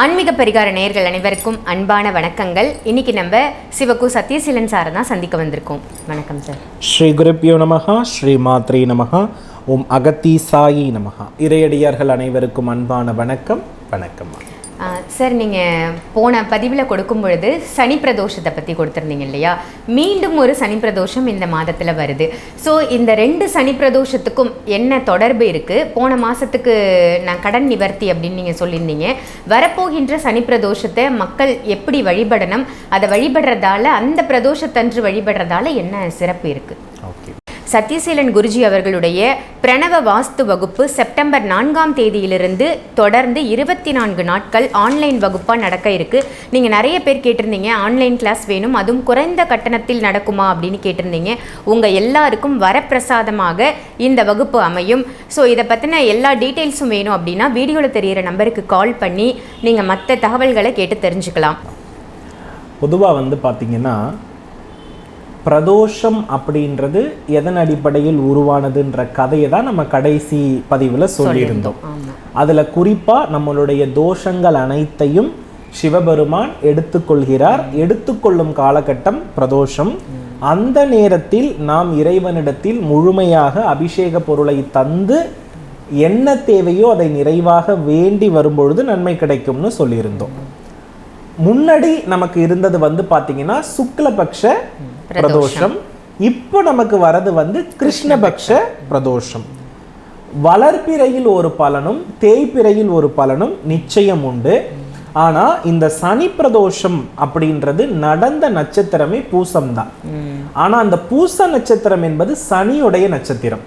ஆன்மீக பரிகார நேயர்கள் அனைவருக்கும் அன்பான வணக்கங்கள். இன்னைக்கு நம்ம சிவகு சத்யசீலன் சாரை தான் சந்திக்க வந்திருக்கோம். வணக்கம் சார். ஸ்ரீ குருப்பியோ நமகா ஸ்ரீ மாத்ரி நமகா ஓம் அகத்தி சாயி நமகா இறையடியார்கள் அனைவருக்கும் அன்பான வணக்கம் வணக்கம். சார் நீங்கள் போன பதிவில் கொடுக்கும் பொழுது சனி பிரதோஷத்தை பற்றி கொடுத்துருந்தீங்க இல்லையா? மீண்டும் ஒரு சனி பிரதோஷம் இந்த மாதத்தில் வருது. ஸோ இந்த ரெண்டு சனி பிரதோஷத்துக்கும் என்ன தொடர்பு இருக்குது போன மாதத்துக்கு நான் கடன் நிவர்த்தி அப்படின்னு நீங்கள் சொல்லியிருந்தீங்க. வரப்போகின்ற சனி பிரதோஷத்தை மக்கள் எப்படி வழிபடணும்? அதை வழிபடுறதால அந்த பிரதோஷத்தன்று வழிபடுறதால என்ன சிறப்பு இருக்குது சத்யசீலன் குருஜி அவர்களுடைய பிரணவ வாஸ்து வகுப்பு செப்டம்பர் நான்காம் தேதியிலிருந்து தொடர்ந்து இருபத்தி நான்கு நாட்கள் ஆன்லைன் வகுப்பாக நடக்க இருக்கு. நீங்கள் நிறைய பேர் கேட்டிருந்தீங்க ஆன்லைன் கிளாஸ் வேணும் அதுவும் குறைந்த கட்டணத்தில் நடக்குமா அப்படின்னு கேட்டிருந்தீங்க. உங்கள் எல்லாருக்கும் வரப்பிரசாதமாக இந்த வகுப்பு அமையும். ஸோ இதை பற்றின எல்லா டீட்டெயில்ஸும் வேணும் அப்படின்னா வீடியோவில் தெரியிற நம்பருக்கு கால் பண்ணி நீங்கள் மற்ற தகவல்களை கேட்டு தெரிஞ்சுக்கலாம். பொதுவாக வந்து பார்த்தீங்கன்னா பிரதோஷம் அப்படின்றது எதன் அடிப்படையில் உருவானதுன்ற கதையை தான் நம்ம கடைசி பதிவில் சொல்லியிருந்தோம். அதில் குறிப்பாக நம்மளுடைய தோஷங்கள் அனைத்தையும் சிவபெருமான் எடுத்துக்கொள்கிறார். எடுத்துக்கொள்ளும் காலகட்டம் பிரதோஷம். அந்த நேரத்தில் நாம் இறைவனிடத்தில் முழுமையாக அபிஷேக பொருளை தந்து என்ன தேவையோ அதை நிறைவாக வேண்டி வரும்பொழுது நன்மை கிடைக்கும்னு சொல்லியிருந்தோம். முன்னாடி நமக்கு இருந்தது வந்து பாத்தீங்கன்னா சுக்லபக்ஷ பிரதோஷம். இப்போ நமக்கு வரது வந்து கிருஷ்ணபக்ஷ பிரதோஷம். வளர்ப்பிறையில் ஒரு பலனும் தேய்பிறையில் ஒரு பலனும் நிச்சயம் உண்டு. ஆனா இந்த சனி பிரதோஷம் அப்படின்றது நடந்த நட்சத்திரமே பூசம் தான். ஆனா அந்த பூச நட்சத்திரம் என்பது சனியுடைய நட்சத்திரம்.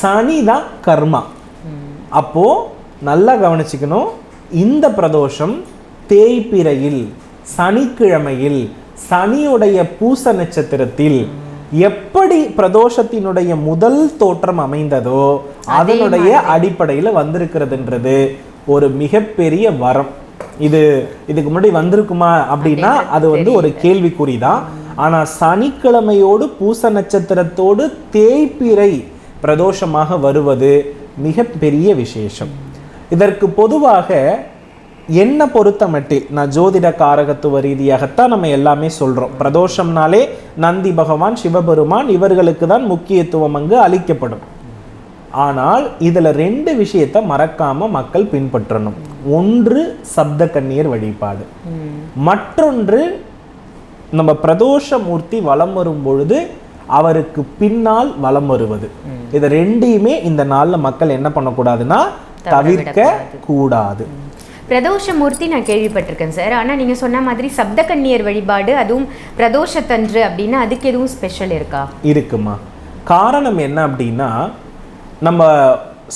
சனி தான் கர்மா. அப்போ நல்லா கவனிச்சுக்கணும் இந்த பிரதோஷம் தேய்பிறையில் சனிக்கிழமையில் சனியுடைய பூச நட்சத்திரத்தில் எப்படி பிரதோஷத்தினுடைய முதல் தோற்றம் அமைந்ததோ அதனுடைய அடிப்படையில் வந்திருக்கிறதுன்றது ஒரு மிகப்பெரிய வரம். இது இதுக்கு முன்னாடி வந்திருக்குமா அப்படின்னா அது வந்து ஒரு கேள்விக்குறி தான் ஆனா சனிக்கிழமையோடு பூச நட்சத்திரத்தோடு தேய்பிறை பிரதோஷமாக வருவது மிகப்பெரிய விசேஷம். இதற்கு பொதுவாக என்ன பொறுத்த மட்டில் நான் ஜோதிட காரகத்துவ ரீதியாகத்தான் நம்ம எல்லாமே சொல்றோம். பிரதோஷம்னாலே நந்தி பகவான் சிவபெருமான் இவர்களுக்கு தான் முக்கியத்துவம் அங்கு அளிக்கப்படும். ஆனால் இதுல ரெண்டு விஷயத்தை மறக்காம மக்கள் பின்பற்றணும். ஒன்று சப்த கண்ணீர் வழிபாடு. மற்றொன்று நம்ம பிரதோஷ மூர்த்தி வலம் வரும் பொழுது அவருக்கு பின்னால் வலம் வருவது. இது ரெண்டையுமே இந்த நாள்ல மக்கள் என்ன பண்ணக்கூடாதுன்னா தவிர்க்க கூடாது. பிரதோஷமூர்த்தி நான் கேள்விப்பட்டிருக்கேன் சார். ஆனால் நீங்கள் சொன்ன மாதிரி சப்த கண்ணியர் வழிபாடு அதுவும் பிரதோஷத்தன்று அப்படின்னா அதுக்கு எதுவும் ஸ்பெஷல் இருக்கா? இருக்குமா? காரணம் என்ன அப்படின்னா நம்ம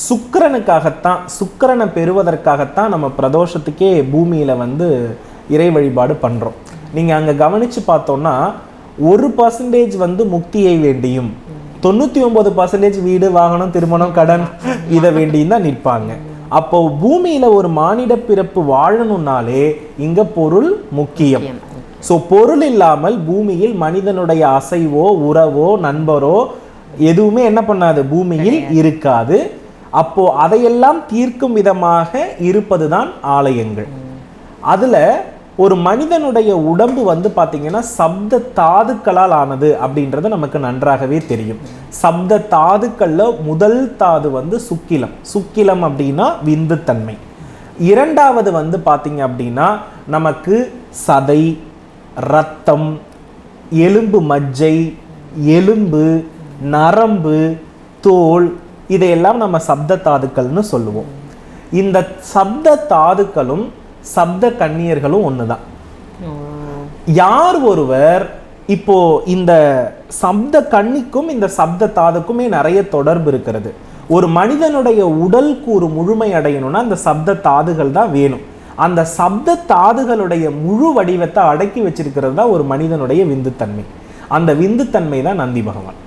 சுக்கரனுக்காகத்தான் சுக்கரனை பெறுவதற்காகத்தான் நம்ம பிரதோஷத்துக்கே பூமியில் வந்து இறை வழிபாடு பண்ணுறோம் நீங்கள் அங்கே கவனித்து பார்த்தோன்னா ஒரு பர்சன்டேஜ் வந்து முக்தியை வேண்டியும் தொண்ணூற்றி ஒம்பது பர்சன்டேஜ் வீடு வாகனம் திருமணம் கடன் இதை வேண்டியும் தான் நிற்பாங்க. அப்போ பூமியில ஒரு மானிட பிறப்பு வாழணும்னாலே இங்க பொருள் முக்கியம். ஸோ பொருள் இல்லாமல் பூமியில் மனிதனுடைய அசைவோ உறவோ நண்பரோ எதுவுமே என்ன பண்ணாது? பூமியில் இருக்காது. அப்போ அதையெல்லாம் தீர்க்கும் விதமாக இருப்பதுதான் ஆலயங்கள். அதுல ஒரு மனிதனுடைய உடம்பு வந்து பார்த்திங்கன்னா சப்த தாதுக்களால் ஆனது அப்படின்றது நமக்கு நன்றாகவே தெரியும். சப்த தாதுக்களில் முதல் தாது வந்து சுக்கிலம். சுக்கிலம் அப்படின்னா விந்துத்தன்மை. இரண்டாவது வந்து பார்த்திங்க அப்படின்னா நமக்கு சதை ரத்தம் எலும்பு மஜ்ஜை எலும்பு நரம்பு தோல் இதையெல்லாம் நம்ம சப்த தாதுக்கள்னு சொல்லுவோம். இந்த சப்த தாதுக்களும் சப்த கன்னியர்களும் ஒண்ணுதான். யார் ஒருவர் இப்போ இந்த சப்த கன்னிக்கும் இந்த சப்த தாதுக்குமே நிறைய தொடர்பு இருக்கிறது. ஒரு மனிதனுடைய உடல் கூறு முழுமை அடையணும்னா அந்த சப்த தாதுகள் தான் வேணும். அந்த சப்த தாதுகளுடைய முழு வடிவத்தை அடக்கி வச்சிருக்கிறது தான் ஒரு மனிதனுடைய விந்துத்தன்மை. அந்த விந்துத்தன்மை தான் நந்தி பகவான்.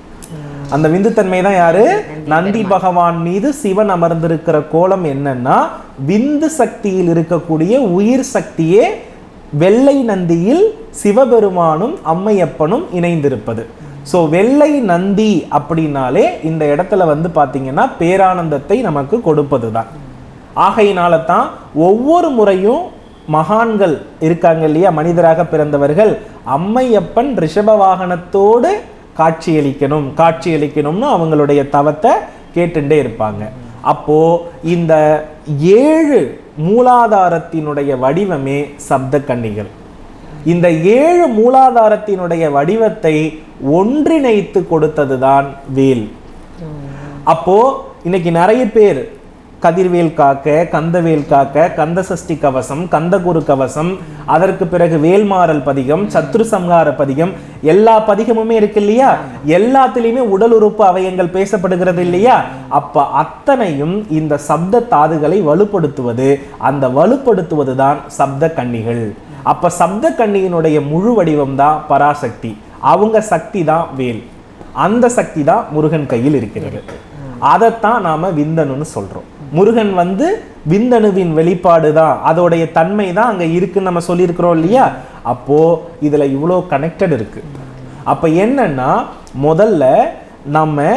அந்த விந்துத்தன்மை தான் யாரு? நந்தி பகவான் மீது சிவன் அமர்ந்திருக்கிற கோலம் என்னன்னா விந்து சக்தியில் இருக்கக்கூடிய உயிர் சக்தியே வெள்ளை நந்தியில் சிவபெருமானும் அம்மையப்பனும் இணைந்திருப்பது. ஸோ வெள்ளை நந்தி அப்படின்னாலே இந்த இடத்துல வந்து பார்த்தீங்கன்னா பேரானந்தத்தை நமக்கு கொடுப்பது தான் ஆகையினால தான் ஒவ்வொரு முறையும் மகான்கள் இருக்காங்க இல்லையா? மனிதராக பிறந்தவர்கள் அம்மையப்பன் ரிஷப வாகனத்தோடு காட்சியளிக்கணும் காட்சியளிக்கணும்னு அவங்களுடைய தவத்தை கேட்டுட்டே இருப்பாங்க. அப்போ இந்த ஏழு மூலாதாரத்தினுடைய வடிவமே சப்த கன்னிகள். இந்த ஏழு மூலாதாரத்தினுடைய வடிவத்தை ஒன்றிணைத்து கொடுத்ததுதான் வேல். அப்போ இன்னைக்கு நிறைய பேர் கதிர்வேல் காக்க கந்தவேல் காக்க கந்த சஷ்டி கவசம் கந்தகுரு கவசம் அதற்கு பிறகு வேல்மாறல் பதிகம் சத்ரு சம்ஹார பதிகம் எல்லா பதிகமுமே இருக்கு இல்லையா? எல்லாத்துலயுமே உடல் உறுப்பு அவயங்கள் பேசப்படுகிறது இல்லையா? அப்ப அத்தனையும் இந்த சப்த தாதுகளை வலுப்படுத்துவது அந்த வலுப்படுத்துவது தான் சப்த கன்னிகள் அப்ப சப்த கன்னியினுடைய முழு வடிவம் தான் பராசக்தி. அவங்க சக்தி தான் வேல். அந்த சக்தி தான் முருகன் கையில் இருக்கிறது. அதைத்தான் நாம விந்தணுன்னு சொல்றோம். முருகன் வந்து விந்தணுவின் வெளிப்பாடு தான் அதோடைய தன்மை தான் அங்க இருக்குன்னு நம்ம சொல்லியிருக்கிறோம் இல்லையா? அப்போ இதுல இவ்வளோ கனெக்டட் இருக்கு. அப்ப என்னன்னா முதல்ல நம்ம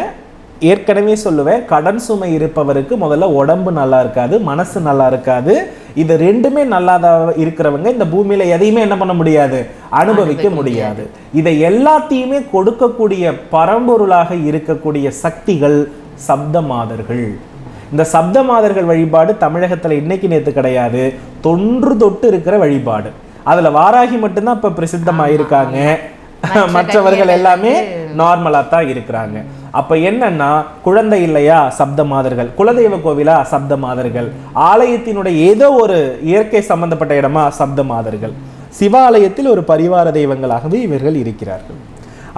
ஏற்கனவே சொல்லுவேன் கடன் சுமை இருப்பவருக்கு முதல்ல உடம்பு நல்லா இருக்காது மனசு நல்லா இருக்காது. இது ரெண்டுமே நல்லாத இருக்கிறவங்க இந்த பூமியில எதையுமே என்ன பண்ண முடியாது? அனுபவிக்க முடியாது. இதை எல்லாத்தையுமே கொடுக்கக்கூடிய பரம்பொருளாக இருக்கக்கூடிய சக்திகள் சப்த மாதர்கள். இந்த சப்த மாதர்கள் வழிபாடு தமிழகத்துல இன்னைக்கு நேத்து கிடையாது. தொன்று தொட்டு இருக்கிற வழிபாடு. அதுல வாராகி மட்டும்தான் இப்ப பிரசித்தமாயிருக்காங்க. மற்றவர்கள் எல்லாமே நார்மலா தான் இருக்கிறாங்க. அப்ப என்னன்னா குழந்தை இல்லையா சப்த மாதர்கள் குலதெய்வ கோவிலா சப்த மாதர்கள் ஆலயத்தினுடைய ஏதோ ஒரு இயற்கை சம்பந்தப்பட்ட இடமா சப்த மாதர்கள் சிவாலயத்தில் ஒரு பரிவார தெய்வங்களாகவே இவர்கள் இருக்கிறார்கள்.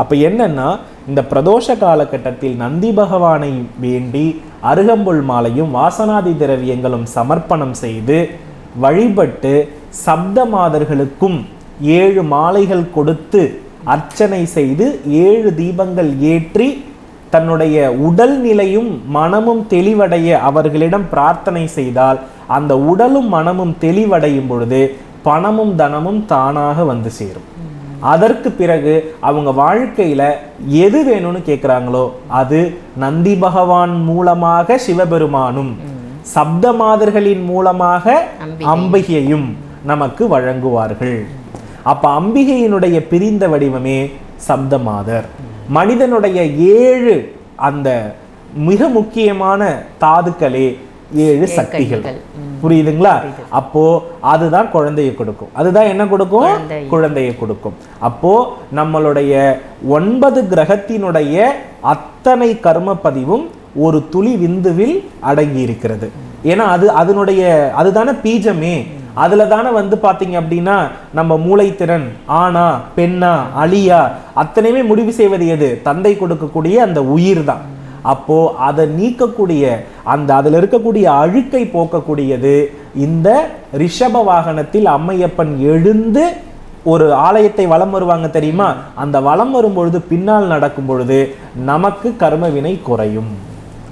அப்போ என்னென்னா இந்த பிரதோஷ காலகட்டத்தில் நந்தி பகவானை வேண்டி அருகம்புல் மாலையும் வாசனாதி திரவியங்களும் சமர்ப்பணம் செய்து வழிபட்டு சப்த மாதர்களுக்கும் ஏழு மாலைகள் கொடுத்து அர்ச்சனை செய்து ஏழு தீபங்கள் ஏற்றி தன்னுடைய உடல் நிலையும் மனமும் தெளிவடைய அவர்களிடம் பிரார்த்தனை செய்தால் அந்த உடலும் மனமும் தெளிவடையும் பொழுது பணமும் தனமும் தானாக வந்து சேரும். அதற்கு பிறகு அவங்க வாழ்க்கையில எது வேணும்னு கேட்குறாங்களோ அது நந்தி பகவான் மூலமாக சிவபெருமானும் சப்த மாதர்களின் மூலமாக அம்பிகையும். நமக்கு வழங்குவார்கள். அப்ப அம்பிகையினுடைய பிரிந்த வடிவமே சப்த மாதர். மனிதனுடைய ஏழு அந்த மிக முக்கியமான தாதுக்களே ஏழு சக்திகள். புரியுதுங்களா? அப்போ அதுதான் குழந்தையை கொடுக்கும். அதுதான் என்ன கொடுக்கும்? குழந்தை. குழந்தையை கொடுக்கும். அப்போ நம்மளுடைய ஒன்பது கிரகத்தினுடைய அத்தனை கர்ம பதிவும் ஒரு துளி விந்துவில் அடங்கி இருக்கிறது ஏன்னா அது அதனுடைய அதுதானே பீஜமே. அதுல தானே வந்து பாத்தீங்க அப்படின்னா நம்ம மூளைத்திறன் ஆணா பெண்ணா அழியா அத்தனையுமே முடிவு செய்வது எது? தந்தை கொடுக்கக்கூடிய அந்த உயிர் தான் அப்போ அதை நீக்கக்கூடிய அந்த அதுல இருக்கக்கூடிய அழுக்கை போக்கக்கூடியது இந்த ரிஷப வாகனத்தில் அம்மையப்பன் எழுந்து ஒரு ஆலயத்தை வலம் வருவாங்க தெரியுமா? அந்த வலம் வரும்பொழுது பின்னால் நடக்கும் பொழுது நமக்கு கர்மவினை குறையும்.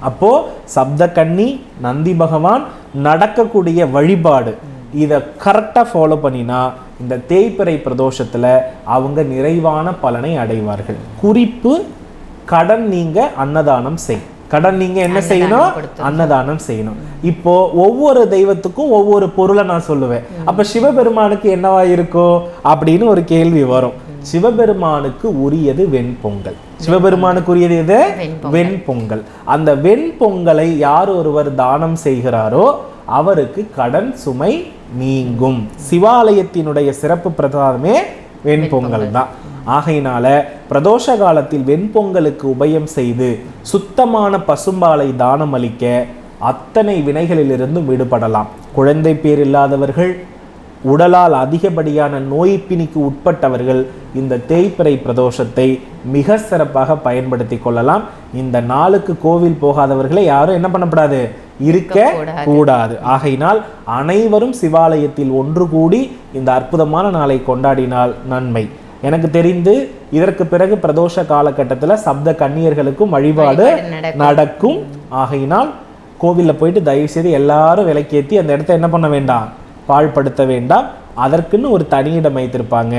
அப்போ சப்த கண்ணி நந்தி பகவான் நடக்கக்கூடிய வழிபாடு இதை கரெக்டாக ஃபாலோ பண்ணினா இந்த தேய்பிறை பிரதோஷத்துல அவங்க நிறைவான பலனை அடைவார்கள். குறிப்பு கடன் நீங்க அன்னதானம் செய். கடன் நீங்க என்ன செய்யணும்? அன்னதானம் செய்யணும். இப்போ ஒவ்வொரு தெய்வத்துக்கும் ஒவ்வொரு பொருளை நான் சொல்லுவேன். அப்ப சிவபெருமானுக்கு என்னவா இருக்கும்? அப்படின்னு ஒரு கேள்வி வரும். சிவபெருமானுக்கு உரியது வெண்பொங்கல். சிவபெருமானுக்கு உரியது எது? வெண்பொங்கல். அந்த வெண்பொங்கலை யார் ஒருவர் தானம் செய்கிறாரோ அவருக்கு கடன் சுமை நீங்கும். சிவாலயத்தினுடைய சிறப்பு பிரதானமே வெண்பொங்கல் தான். ஆகையினால பிரதோஷ காலத்தில் வெண்பொங்கலுக்கு உபயம் செய்து சுத்தமான பசும்பாலை தானம் அளிக்க அத்தனை வினைகளிலிருந்தும் விடுபடலாம். குழந்தை பேர் இல்லாதவர்கள் உடலால் அதிகப்படியான நோய் பிணிக்கு உட்பட்டவர்கள் இந்த தேய்பிறை பிரதோஷத்தை மிக சிறப்பாக பயன்படுத்தி கொள்ளலாம். இந்த நாளுக்கு கோவில் போகாதவர்களை யாரும் என்ன பண்ணக்கூடாது? இருக்க. கூடாது. ஆகையினால் அனைவரும் சிவாலயத்தில் ஒன்று கூடி இந்த அற்புதமான நாளை கொண்டாடினால் நன்மை. எனக்கு தெரிந்து இதற்கு பிறகு பிரதோஷ காலகட்டத்துல சப்த கன்னியர்களுக்கும் வழிபாடு நடக்கும். ஆகையினால் கோவில்ல போயிட்டு தயவு செய்து எல்லாரும் விளக்கேத்தி அந்த இடத்த என்ன பண்ண வேண்டாம்? பாழ்படுத்த வேண்டாம். அதற்குன்னு ஒரு தனியிடம் வைத்திருப்பாங்க.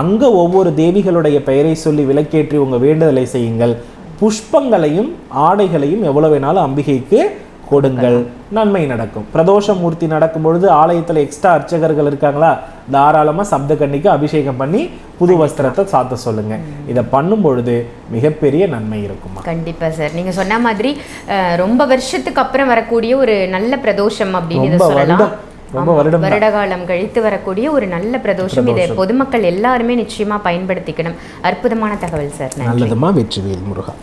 அங்க ஒவ்வொரு தேவிகளுடைய பெயரை சொல்லி விளக்கேற்றி உங்க வேண்டுதலை செய்யுங்கள். புஷ்பங்களையும் ஆடைகளையும் எவ்வளவு வேணாலும் அம்பிகைக்கு கொடுங்கள். நன்மை நடக்கும். பிரதோஷ மூர்த்தி நடக்கும் பொழுது ஆலயத்துல எக்ஸ்ட்ரா அர்ச்சகர்கள் இருக்காங்களா? தாராளமா சப்த கன்னிக்கு அபிஷேகம் பண்ணி புது வஸ்திரத்தை சாத்த சொல்லுங்க. இதை பண்ணும் பொழுது மிகப்பெரிய நன்மை இருக்குமா? கண்டிப்பா சார் நீங்க சொன்ன மாதிரி ரொம்ப வருஷத்துக்கு அப்புறம் வரக்கூடிய ஒரு நல்ல பிரதோஷம் அப்படின்னு சொல்லலாம். வருட காலம் கழித்து வரக்கூடிய ஒரு நல்ல பிரதோஷம். இதை பொதுமக்கள் எல்லாருமே நிச்சயமா பயன்படுத்திக்கணும். அற்புதமான தகவல் சார் நல்லதுமா வெற்றிவேல் முருகா.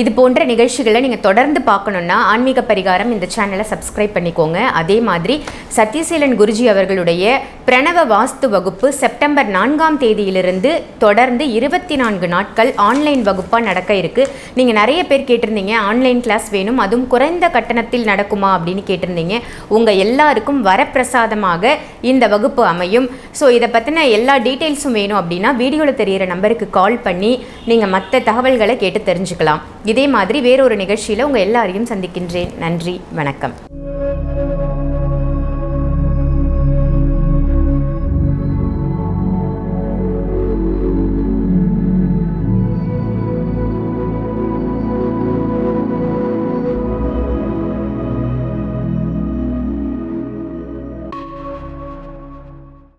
இது போன்ற நிகழ்ச்சிகளை நீங்கள் தொடர்ந்து பார்க்கணுன்னா ஆன்மீக பரிகாரம் இந்த சேனலை சப்ஸ்கிரைப் பண்ணிக்கோங்க. அதே மாதிரி சத்யசீலன் குருஜி அவர்களுடைய பிரணவ வாஸ்து வகுப்பு செப்டம்பர் நான்காம் தேதியிலிருந்து தொடர்ந்து இருபத்தி நான்கு நாட்கள் ஆன்லைன் வகுப்பாக நடக்க இருக்கு. நீங்கள் நிறைய பேர் கேட்டிருந்தீங்க ஆன்லைன் கிளாஸ் வேணும் அதுவும் குறைந்த கட்டணத்தில் நடக்குமா அப்படின்னு கேட்டிருந்தீங்க. உங்கள் எல்லாருக்கும் வரப்பிரசாதமாக இந்த வகுப்பு அமையும். ஸோ இதை பற்றின எல்லா டீட்டெயில்ஸும் வேணும் அப்படின்னா வீடியோவில் தெரியிற நம்பருக்கு கால் பண்ணி நீங்கள் மற்ற தகவல்களை கேட்டு தெரிஞ்சுக்கலாம். இதே மாதிரி வேறொரு நிகழ்ச்சியில் உங்கள் எல்லாரையும் சந்திக்கின்றேன். நன்றி வணக்கம்.